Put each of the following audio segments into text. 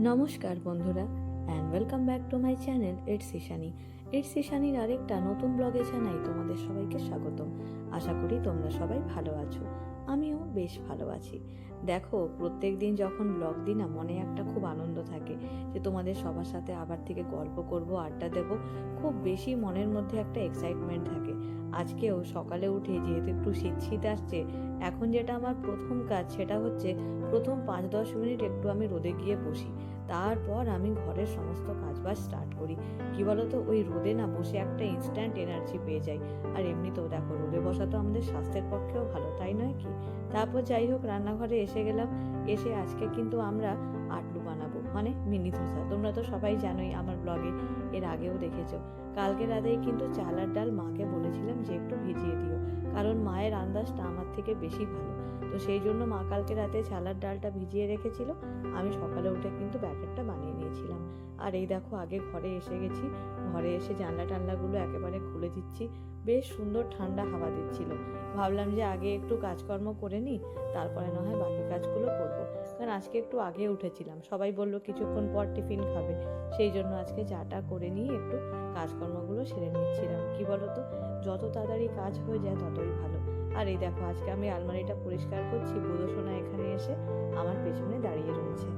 নমস্কার বন্ধুরা and welcome back to my channel it's Ishani it's ইশানির আরেকটা নতুন ব্লগে জানাই তোমাদের সবাইকে স্বাগতম। আশা করি তোমরা সবাই ভালো আছো। আমিও বেশ ভালো আছি। দেখো, প্রত্যেক দিন যখন ব্লগ দিই না, মনে একটা খুব আনন্দ থাকে যে তোমাদের সবার সাথে আবার থেকে গল্প করব, আড্ডা দেব। খুব বেশি মনের মধ্যে একটা এক্সাইটমেন্ট থাকে। আজকেও সকালে উঠে যেহেতু একটু শীত শীত আসছে এখন যেটা আমার প্রথম কাজ সেটা হচ্ছে প্রথম পাঁচ দশ মিনিট একটু আমি রোদে গিয়ে বসি। তারপর আমি ঘরের সমস্ত কাজবাজ স্টার্ট করি। কি বলতো? ওই রোদে না বসে একটা ইনস্ট্যান্ট এনার্জি পেয়ে যাই। আর এমনিতেও দেখো, রোদে বসা তো আমাদের স্বাস্থ্যের পক্ষেও ভালো, তাই নয় কি? তারপর যাই হোক, রান্নাঘরে এসে গেলাম। এসে আজকে কিন্তু আমরা আটলু বানাবো মানে মিনি ধোসা। তোমরা তো সবাই জানোই আমার ব্লগে, এর আগেও দেখেছ। কালকে রাতেই কিন্তু চালার ডাল মাকে বলেছিলাম যে একটু ভিজিয়ে দিও। কারণ মায়ের আন্দাজটা আমার থেকে বেশি ভালো। তো সেই জন্য মা কালকে রাতে ছালার ডালটা ভিজিয়ে রেখেছিল। আমি সকালে উঠে কিন্তু ব্যাটারটা বানিয়ে নিয়েছিলাম। আর এই দেখো, আগে ঘরে এসে গেছি। ঘরে এসে জানলা টানলাগুলো একেবারে খুলে দিচ্ছি। বেশ সুন্দর ঠান্ডা হাওয়া দিচ্ছিল। ভাবলাম যে আগে একটু কাজকর্ম করে নিই, তারপরে না হয় বাকি কাজগুলো করব। কারণ আজকে একটু আগে উঠেছিলাম। সবাই বলল কিছুক্ষণ পর টিফিন খাবে। সেই জন্য আজকে চাটা করে নিয়ে একটু কাজকর্মগুলো সেরে নিচ্ছিলাম। কি বলতো? যত তাড়াতাড়ি কাজ হয়ে যায় ততই ভালো। আর এই দেখো, আজকে আমি আলমারিটা পরিষ্কার করছি বুধসোনা এখানে এসে আমার পেছনে দাঁড়িয়ে রয়েছে।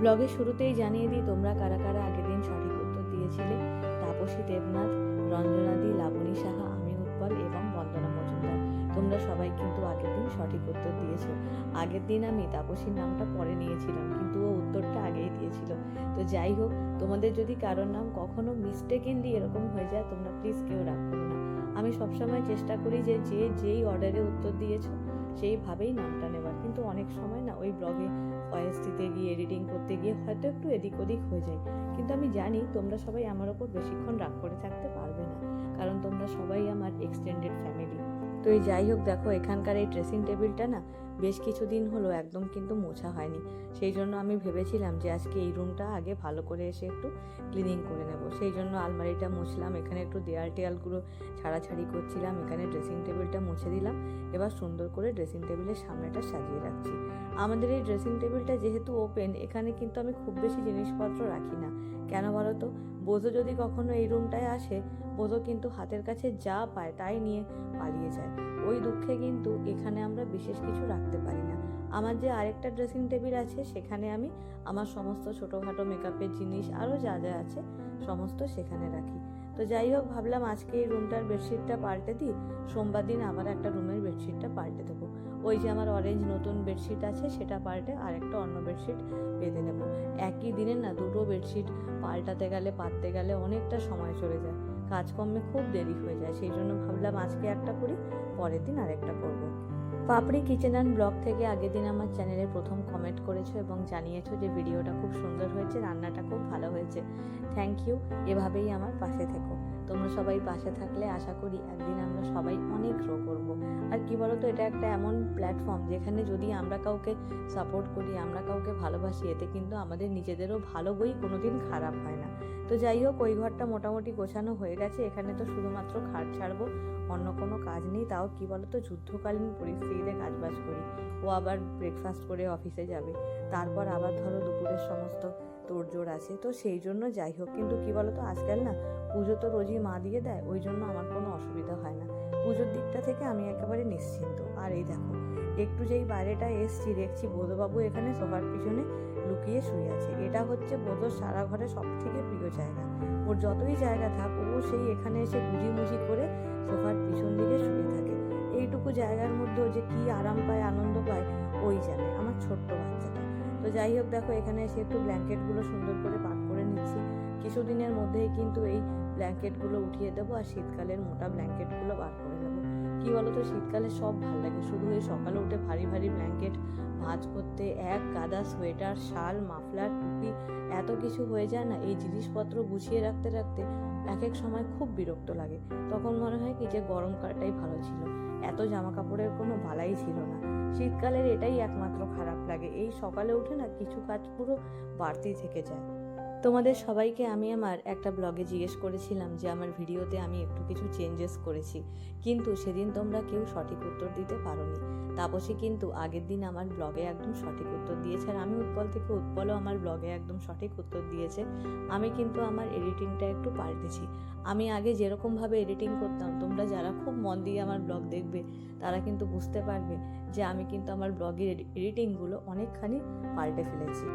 ব্লগের শুরুতেই জানিয়ে দিই, তোমরা কারা কারা আগের দিন সঠিক উত্তর দিয়েছিলে? তাপসী দেবনাথ, রঞ্জনাদি, লাবণী সাহা, আমি উৎপল এবং বন্দনা মজুমদার। তোমরা সবাই কিন্তু আগের দিন সঠিক উত্তর দিয়েছ। আগের দিন আমি তাপসীর নামটা পরে নিয়েছিলাম, কিন্তু ও উত্তরটা আগেই দিয়েছিল। তো যাই হোক, তোমাদের যদি কারোর নাম কখনো মিস্টেকেনলি এরকম হয়ে যায়, তোমরা প্লিজ কেউ রাগ করো না। আমি সবসময় চেষ্টা করি যে যে, যেই অর্ডারে উত্তর দিয়েছ, সেইভাবেই নামটা নেবার কিন্তু অনেক সময় না, ওই ব্লগে ভয়েস দিতে গিয়ে এডিটিং করতে গিয়ে হয়তো একটু এদিক ওদিক হয়ে যায়। কিন্তু আমি জানি তোমরা সবাই আমার ওপর বেশিক্ষণ রাগ করে থাকতে পারবে না, কারণ তোমরা সবাই আমার এক্সটেন্ডেড ফ্যামিলি তো এই যাই হোক, দেখো, এখানকার এই ড্রেসিং টেবিলটা না বেশ কিছুদিন হলো একদম কিন্তু মোছা হয়নি। সেই জন্য আমি ভেবেছিলাম যে আজকে এই রুমটা আগে ভালো করে এসে একটু ক্লিনিং করে নেব। সেই জন্য আলমারিটা মুছলাম, এখানে একটু দেয়াল টেয়ালগুলো ছাড়াছাড়ি করছিলাম, এখানে ড্রেসিং টেবিলটা মুছে দিলাম, এবার সুন্দর করে ড্রেসিং টেবিলের সামনেটা সাজিয়ে রাখছি। আমাদের এই ড্রেসিং টেবিলটা যেহেতু ওপেন এখানে কিন্তু আমি খুব বেশি জিনিসপত্র রাখি না। কেন বলো তো বোধো যদি কখনো এই রুমটায় আসে বোধো কিন্তু হাতের কাছে যা পায় তাই নিয়ে পালিয়ে যায়। ওই দুঃখে কিন্তু এখানে আমরা বিশেষ কিছু রাখতে পারি না। আমার যে আরেকটা ড্রেসিং টেবিল আছে, সেখানে আমি আমার সমস্ত ছোটোখাটো মেকআপের জিনিস আরও যা যা আছে, সমস্ত সেখানে রাখি। তো যাই হোক, ভাবলাম আজকে এই রুমটার বেডশিটটা পাল্টে দিই। সোমবার দিন আবার একটা রুমের বেডশিটটা পাল্টে দেবো। ওই যে আমার অরেঞ্জ নতুন বেডশিট আছে, সেটা পাল্টে আরেকটা অন্য বেডশিট বেঁধে নেব। একই দিনে না, দুটো বেডশিট পাল্টাতে গেলে, পাততে গেলে অনেকটা সময় চলে যায়। কাজকর্মে খুব দেরি হয়ে যায়। সেই জন্য ভাবলাম আজকে একটা করি, পরের দিন আরেকটা করব। পাপড়ি কিচেন অ্যান্ড ব্লগ থেকে আগের দিন আমার চ্যানেলে প্রথম কমেন্ট করেছ এবং জানিয়েছো যে ভিডিওটা খুব সুন্দর হয়েছে, রান্নাটা খুব ভালো হয়েছে। থ্যাংক ইউ, এভাবেই আমার পাশে থেকো। তোমরা সবাই পাশে থাকলে আশা করি একদিন আমরা সবাই অনেক গ্রো করব। আর কি বলতো, এটা একটা এমন প্ল্যাটফর্ম যেখানে যদি আমরা কাউকে সাপোর্ট করি, আমরা কাউকে ভালোবাসি, এতে কিন্তু আমাদের নিজেদেরও ভালো বই কোনোদিন খারাপ হয় না। তো যাই হোক, ওই ঘরটা মোটামুটি গোছানো হয়ে গেছে। এখানে তো শুধুমাত্র খাট ছাড়বো, অন্য কোনো কাজ নেই। তাও কি বলতো, যুদ্ধকালীন পরিস্থিতিতে কাজবাজ করি। ও আবার ব্রেকফাস্ট করে অফিসে যাবে। তারপর আবার ধরো দুপুরের সমস্ত তোড়জোড় আছে, তো সেই জন্য যাই হোক। কিন্তু কি তো আজকাল না পুজো তো রোজই মা দিয়ে দেয়, ওই জন্য আমার কোনো অসুবিধা হয় না। পুজোর দিকটা থেকে আমি একেবারে নিশ্চিন্ত। আর এই দেখো, একটু যেই বাইরেটা এসছি, দেখছি বোধবাবু এখানে সোফার পিছনে লুকিয়ে শুয়ে আছে। এটা হচ্ছে বোধর সারা ঘরে সব থেকে প্রিয় জায়গা। ওর যতই জায়গা থাক, ও সেই এখানে এসে গুজিমুজি করে সোফার পিছন দিকে শুয়ে থাকে। এইটুকু জায়গার মধ্যেও যে কি আরাম পায়, আনন্দ পায়, ওই জানে। আমার ছোট্ট বাচ্চাটা। তো যাই হোক, দেখো, এখানে এসে একটু ব্ল্যাঙ্কেটগুলো সুন্দর করে পাক করে নিচ্ছি। কিছুদিনের মধ্যেই কিন্তু এই ব্ল্যাঙ্কেটগুলো উঠিয়ে দেবো আর শীতকালের মোটা ব্ল্যাঙ্কেটগুলো বার করে নেব। কি বলতো, শীতকালে সব ভালো লাগে। শুধু এই সকালে উঠে ভারী ভারী ব্ল্যাঙ্কেট ভাঁজ করতে, এক গাদা সোয়েটার, শাল, মাফলার, টুপি, এত কিছু হয়ে যায় না। এই জিনিসপত্র গুছিয়ে রাখতে রাখতে এক এক সময় খুব বিরক্ত লাগে। তখন মনে হয় কি যে গরমকালটাই ভালো ছিল। এত জামা কাপড়ের কোনো ভালাই ছিল না। শীতকালের এটাই একমাত্র খারাপ লাগে। এই সকালে উঠে না কিছু কাজ পুরো বাড়তি থেকে যায়। তোমাদের সবাইকে আমি আমার একটা ব্লগে জিজ্ঞেস করেছিলাম যে আমার ভিডিওতে আমি একটু কিছু চেঞ্জেস করেছি। কিন্তু সেদিন তোমরা কেউ সঠিক উত্তর দিতে পারোনি। তাপসী কিন্তু আগের দিন আমার ব্লগে একদম সঠিক উত্তর দিয়েছে আর আমি উৎপল থেকে উৎপলও আমার ব্লগে একদম সঠিক উত্তর দিয়েছে। আমি কিন্তু আমার এডিটিংটা একটু পাল্টেছি। আমি আগে যেরকমভাবে এডিটিং করতাম, তোমরা যারা খুব মন দিয়ে আমার ব্লগ দেখবে, তারা কিন্তু বুঝতে পারবে যে আমি কিন্তু আমার ব্লগের এডিটিংগুলো অনেকখানি পাল্টে ফেলেছি।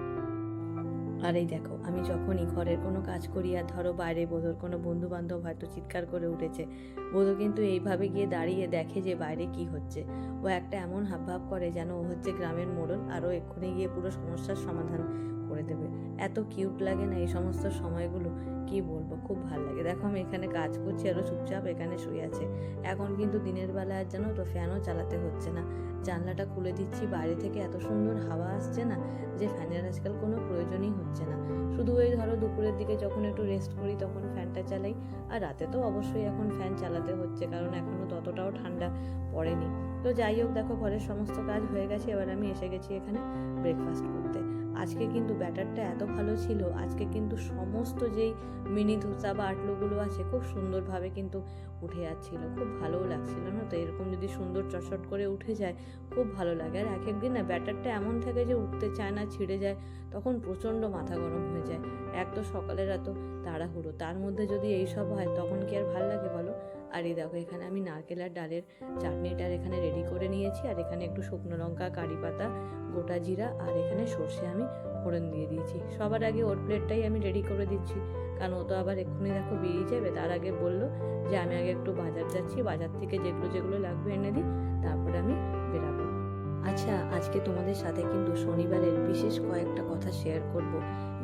আর এই দেখো, আমি যখনই ঘরের কোনো কাজ করি আর ধরো বাইরে বোধর কোনো বন্ধু বান্ধব হয়তো চিৎকার করে উঠেছে, বোধ কিন্তু এইভাবে গিয়ে দাঁড়িয়ে দেখে যে বাইরে কি হচ্ছে। ও একটা এমন হাবভাব করে যেন ও হচ্ছে গ্রামের মোড়ল আরও এক্ষুনি গিয়ে পুরো সমস্যার সমাধান। করে দেবে। এত কিউট লাগে না এই সমস্ত সময়গুলো? কি বলব? খুব ভালো লাগে। দেখো আমি এখানে কাজ করছি আরও চুপচাপ এখানে শুয়ে আছে। এখন কিন্তু দিনের বেলা আর জানো তো ফ্যানও চালাতে হচ্ছে না। জানলাটা খুলে দিচ্ছি, বাইরে থেকে এত সুন্দর হাওয়া আসছে না যে ফ্যানের আজকাল কোনো প্রয়োজনই হচ্ছে না। শুধু ওই ধরো দুপুরের দিকে যখন একটু রেস্ট করি তখন ফ্যানটা চালাই। আর রাতে তো অবশ্যই এখন ফ্যান চালাতে হচ্ছে, কারণ এখনও ততটাও ঠান্ডা পড়েনি। তো যাই হোক, দেখো ঘরের সমস্ত কাজ হয়ে গেছে, এবার আমি এসে গেছি এখানে ব্রেকফাস্ট করতে। আজকে কিন্তু ব্যাটারটা এত ভালো ছিল, আজকে কিন্তু সমস্ত যেই মিনি ধোসা বা আটলুগুলো আছে খুব সুন্দরভাবে কিন্তু উঠে যাচ্ছিল, খুব ভালোও লাগছিল না তো? এরকম যদি সুন্দর চটচট করে উঠে যায়, খুব ভালো লাগে। আর এক একদিন না ব্যাটারটা এমন থাকে যে উঠতে চায় না, ছিঁড়ে যায়, তখন প্রচণ্ড মাথা গরম হয়ে যায়। এক তো সকালের এত তাড়াহুড়ো, তার মধ্যে যদি এইসব হয়, তখন কি আর ভালো লাগে আর এই দেখো, এখানে আমি নারকেল আর ডালের চাটনিটার এখানে রেডি করে নিয়েছি। আর এখানে একটু শুকনো লঙ্কা, কারি পাতা, গোটা জিরা আর এখানে সর্ষে আমি ফোড়ন দিয়ে দিয়েছি। সবার আগে ওর প্লেটটাই আমি রেডি করে দিচ্ছি। কারণ ও তো আবার এক্ষুনি দেখো বেরিয়ে যাবে, তার আগে বলল যে আমি আগে একটু বাজার যাচ্ছি, বাজার থেকে যেগুলো যেগুলো লাগবে এনে দিই, তারপরে আমি বেরাবো। আচ্ছা আজকে তোমাদের সাথে কিন্তু শনিবারের বিশেষ কয়েকটা কথা শেয়ার করব,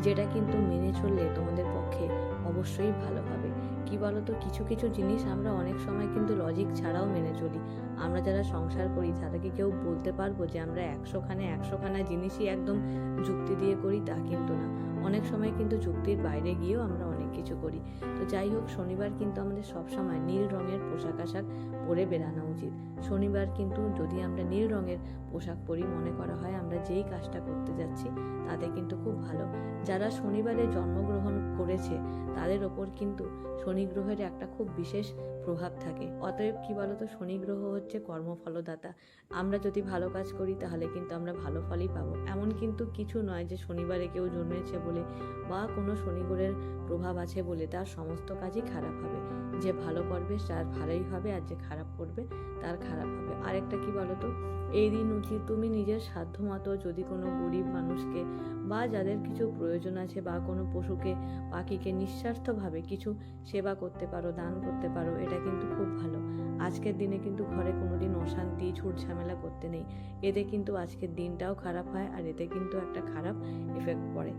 যেটা কিন্তু মেনে চললে তোমাদের পক্ষে অবশ্যই ভালো হবে। কি বলতো, কিছু কিছু জিনিস আমরা অনেক সময় কিন্তু লজিক ছাড়াও মেনে চলি। আমরা যারা সংসার করি, তাদেরকে কেউ বলতে পারব যে আমরা একশোখানে একশোখানা জিনিসই একদম যুক্তি দিয়ে করি, তা কিন্তু না। অনেক সময় কিন্তু যুক্তির বাইরে গিয়েও আমরা অনেক কিছু করি। তো যাই হোক, শনিবার কিন্তু আমাদের সবসময় নীল রঙের পোশাক আশাক পরে বেরানো উচিত। শনিবার কিন্তু যদি আমরা নীল রঙের পোশাক পরি, মনে করা হয় আমরা যেই কাজটা করতে যাচ্ছি, তাতে কিন্তু খুব ভালো। যারা শনিবারে জন্মগ্রহণ করেছে, তাদের ওপর কিন্তু শনি গ্রহের একটা খুব বিশেষ প্রভাব থাকে। অতএব কি বলতো শনি গ্রহ হচ্ছে কর্মফলদাতা। আমরা যদি ভালো কাজ করি, তাহলে কিন্তু আমরা ভালো ফলই পাবো। এমন কিন্তু কিছু নয় যে শনিবারে কেউ জন্মেছে বলে বা কোনো শনি গ্রহের প্রভাব আছে বলে তার সমস্ত কাজই খারাপ হবে। যে ভালো করবে, তার ভালোই হবে আর যে খারাপ করবে, তার খারাপ হবে। আরেকটা কি বলতো, এই দিন উচিত তুমি নিজের সাধ্যমতো যদি কোনো গরিব মানুষকে বা যাদের কিছু প্রয়োজন আছে বা কোনো পশুকে, পাখিকে নিঃস্বার্থভাবে কিছু সেবা করতে পারো, দান করতে পারো, এটা কিন্তু খুব ভালো। আজকের দিনে কিন্তু ঘরে কোনো দিন অশান্তি ঝুট ঝামেলা করতে নেই। এতে কিন্তু আজকের দিনটাও খারাপ হয় আর এতে কিন্তু একটা খারাপ এফেক্ট পড়ে।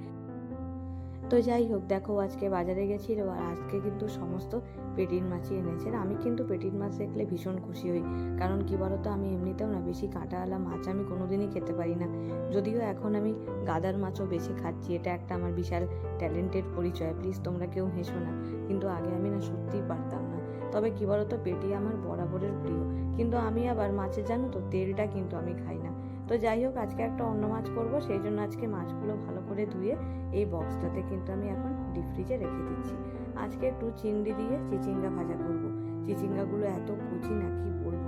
তো যাই হোক, দেখো আজকে বাজারে গেছিল আর আজকে কিন্তু সমস্ত পেটির মাছই এনেছে। আমি কিন্তু পেটির মাছ দেখলে ভীষণ খুশি হই। কারণ কি বলতো, আমি এমনিতেও না বেশি কাঁটাওয়ালা মাছ আমি কোনোদিনই খেতে পারি না। যদিও এখন আমি গাদার মাছও বেশি খাচ্ছি, এটা একটা আমার বিশাল ট্যালেন্টেড পরিচয়। প্লিজ তোমরা কেউ হেসো না। কিন্তু আগে আমি না সত্যিই পারতাম। তবে কি বলতো, পেটি আমার বরাবরের প্রিয়। কিন্তু আমি আবার মাছের জানো তো, তেলটা কিন্তু আমি খাই না। তো যাই হোক, আজকে একটা অন্য মাছ করব, সেই জন্য আজকে মাছগুলো ভালো করে ধুয়ে এই বক্সটাতে কিন্তু আমি এখন ডিপ ফ্রিজে রেখে দিচ্ছি। আজকে একটু চিংড়ি দিয়ে চিচিঙ্গা ভাজা করব। চিচিঙ্গাগুলো এত কুচি না, কি বলব?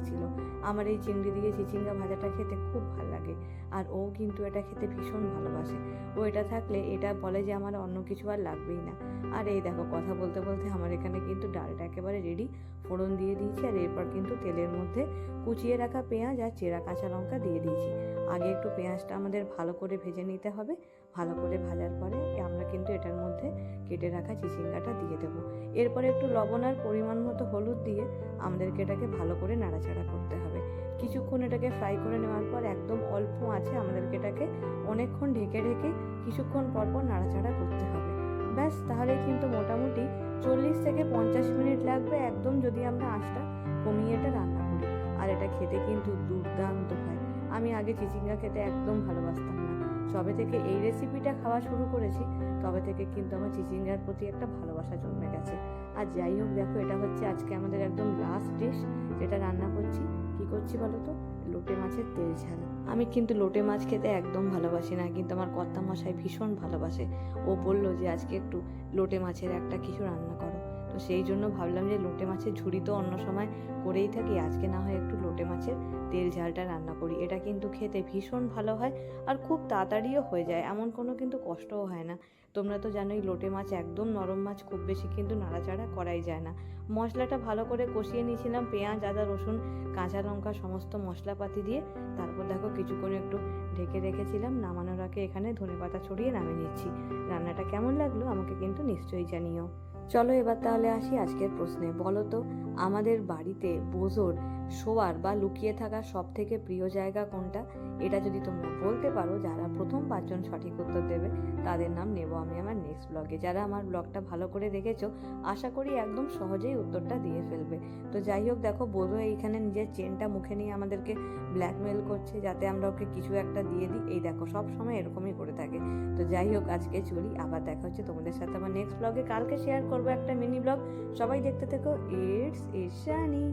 লাগছিল। আমার এই চিংড়ি দিয়ে চিচিঙ্গা ভাজাটা খেতে খুব ভালো লাগে আর ও কিন্তু এটা খেতে ভীষণ ভালোবাসে। ও এটা থাকলে এটা বলে যে আমার অন্য কিছু আর লাগবেই না। আর এই দেখো কথা বলতে বলতে আমার এখানে কিন্তু ডালটা একেবারে রেডি ফোড়ন দিয়ে দিয়েছি আর এরপর কিন্তু তেলের মধ্যে কুচিয়ে রাখা পেঁয়াজ আর চেরা কাঁচা লঙ্কা দিয়ে দিয়েছি। আগে একটু পেঁয়াজটা আমাদের ভালো করে ভেজে নিতে হবে। ভালো করে ভাজার পরে আমরা কিন্তু এটার মধ্যে কেটে রাখা চিচিঙ্গাটা দিয়ে দেবো। এরপরে একটু লবণ আর পরিমাণ মতো হলুদ দিয়ে আমাদেরকে এটাকে ভালো করে নাড়াচাড়া করতে হবে। কিছুক্ষণ এটাকে ফ্রাই করে নেওয়ার পর একদম অল্প আছে আমাদেরকে এটাকে অনেকক্ষণ ঢেকে ঢেকে কিছুক্ষণ পর পর নাড়াচাড়া করতে হবে। ব্যাস, তাহলে কিন্তু মোটামুটি চল্লিশ থেকে পঞ্চাশ মিনিট লাগবে একদম যদি আমরা আঁচটা কমিয়ে এটা রান্না করি। আর এটা খেতে কিন্তু দুর্দান্ত হয়। আমি আগে চিচিঙ্গা খেতে একদম ভালোবাসতাম না। যবে থেকে এই রেসিপিটা খাওয়া শুরু করেছি, তবে থেকে কিন্তু আমার চিচিঙ্গার প্রতি একটা ভালোবাসা জন্মে গেছে। আর যাই হোক, দেখো, এটা হচ্ছে আজকে আমাদের একদম লাস্ট ডিশ যেটা রান্না করছি। কি করছি বলো তো? লোটে মাছের তেল ঝাল। আমি কিন্তু লোটে মাছ খেতে একদম ভালোবাসি না, কিন্তু আমার কর্তা মশাই ভীষণ ভালোবাসে। ও বলল যে, আজকে একটু লোটে মাছের একটা কিছু রান্না করো। তো সেই জন্য ভাবলাম যে লোটে মাছের ঝুড়ি তো অন্য সময় করেই থাকি। আজকে না হয় একটু লোটে মাছের তেল ঝালটা রান্না করি। এটা কিন্তু খেতে ভীষণ ভালো হয় আর খুব তাড়াতাড়িও হয়ে যায়। এমন কোনো কিন্তু কষ্টও হয় না। তোমরা তো জানোই লোটে মাছ একদম নরম মাছ খুব বেশি কিন্তু নাড়াচাড়া করাই যায় না। মশলাটা ভালো করে কষিয়ে নিয়েছিলাম পেঁয়াজ, আদা, রসুন, কাঁচা লঙ্কা সমস্ত মশলাপাতি দিয়ে। তারপর দেখো কিছুক্ষণ একটু ঢেকে রেখেছিলাম। নামানোর আগে এখানে ধনেপাতা ছড়িয়ে নামিয়ে নিচ্ছি। রান্নাটা কেমন লাগল আমাকে কিন্তু নিশ্চয়ই জানিও। চলো এবার তাহলে আসি আজকের প্রশ্নে বলো তো। আমাদের বাড়িতে বোঝোর শোয়ার বা লুকিয়ে থাকার সব থেকে প্রিয় জায়গা কোনটা? এটা যদি তোমরা বলতে পারো, যারা প্রথম পাঁচজন সঠিক উত্তর দেবে, তাদের নাম নেব আমি আমার নেক্সট ব্লগে যারা আমার ব্লগটা ভালো করে দেখেছ, আশা করি একদম সহজেই উত্তরটা দিয়ে ফেলবে। তো যাই হোক, দেখো বোধ এইখানে নিজের চেনটা মুখে নিয়ে আমাদেরকে ব্ল্যাকমেল করছে, যাতে আমরা ওকে কিছু একটা দিয়ে দিই। এই দেখো, সব সময় এরকমই করে থাকে। তো যাই হোক, আজকে চলি, আবার দেখা হচ্ছে তোমাদের সাথে আমার নেক্সট ব্লগে কালকে শেয়ার করব একটা মিনি ব্লগ সবাই দেখতে থেকো ইটস ইশানি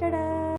টাটা